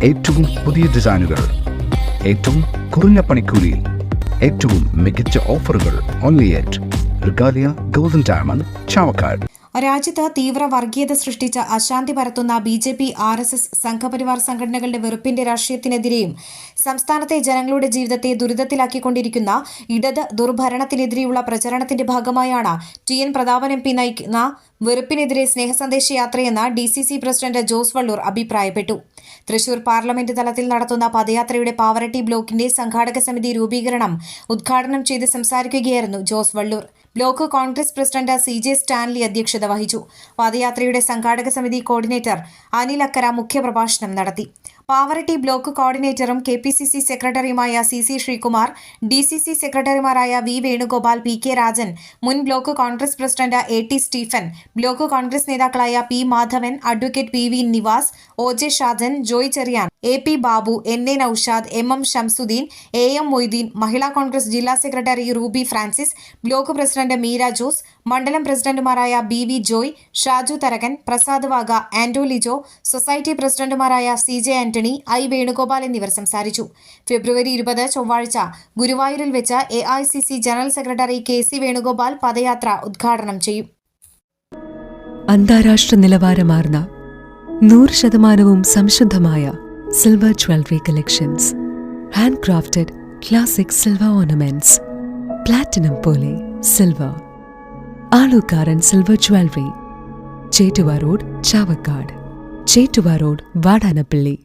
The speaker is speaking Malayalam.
ഏറ്റവും പുതിയ ഡിസൈനുകൾ ഏറ്റവും കുറഞ്ഞ പണിക്കൂലിയിൽ ഏറ്റവും മികച്ച ഓഫറുകൾ only at Regalia golden diamond Chavakkad രാജ്യത്ത് തീവ്ര വർഗീയത സൃഷ്ടിച്ച അശാന്തി പരത്തുന്ന B J P R S S Sangh Parivar സംഘടനകളുടെ വെറുപ്പിന്റെ രാഷ്ട്രീയത്തിനെതിരെയും സംസ്ഥാനത്തെ ജനങ്ങളുടെ ജീവിതത്തെ ദുരിതത്തിലാക്കിക്കൊണ്ടിരിക്കുന്ന ഇടത് ദുർഭരണത്തിനെതിരെയുള്ള പ്രചരണത്തിന്റെ ഭാഗമായാണ് T N Prathapan M P നയിക്കുന്ന വെറുപ്പിനെതിരെ സ്നേഹസന്ദേശ യാത്രയെന്ന് D C C president Jose Vallur അഭിപ്രായപ്പെട്ടു. തൃശൂർ പാർലമെന്റ് തലത്തിൽ നടത്തുന്ന പദയാത്രയുടെ പാവറട്ടി ബ്ലോക്കിന്റെ സംഘാടക സമിതി രൂപീകരണം ഉദ്ഘാടനം ചെയ്ത് സംസാരിക്കുകയായിരുന്നു Jose Vallur. Block Congress president C J Stanley അധ്യക്ഷത വഹിച്ചു. പദയാത്രയുടെ സംഘാടക സമിതി കോർഡിനേറ്റർ അനിൽ അക്കര മുഖ്യപ്രഭാഷണം നടത്തി. പാവറട്ടി ബ്ലോക്ക് കോർഡിനേറ്ററും കെ പി സി സി സെക്രട്ടറിയുമായ C C Sreekumar D C C സെക്രട്ടറിമാരായ V Venugopal P K Rajan മുൻ block Congress president A T Stephen block Congress നേതാക്കളായ P Madhavan advocate P V Nivas O J Shajan Joy Cherian A P Babu N A Naushad M M Shamsuddin A M Moideen Mahila Congress ജില്ലാ secretary Ruby Francis block president Meera Jose മണ്ഡലം പ്രസിഡന്റുമാരായ B V Joy Shaju Tharakan Prasad Vaga Anto Lijo society പ്രസിഡന്റുമാരായ C J Antony I Venugopal എന്നിവർ സംസാരിച്ചു. ഫെബ്രുവരി ഇരുപത് ചൊവ്വാഴ്ച ഗുരുവായൂരിൽ വെച്ച് A general secretary K C Venugopal പദയാത്ര ഉദ്ഘാടനം ചെയ്യും. അന്താരാഷ്ട്ര നിലവാരമാർന്ന നൂറ് ശതമാനവും സംശുദ്ധമായ silver jewellery collections hand crafted classic silver ornaments platinum പോലെ silver Alookkaran silver jewellery Chettuva road Chavakkad. Chettuva road Vadanappally.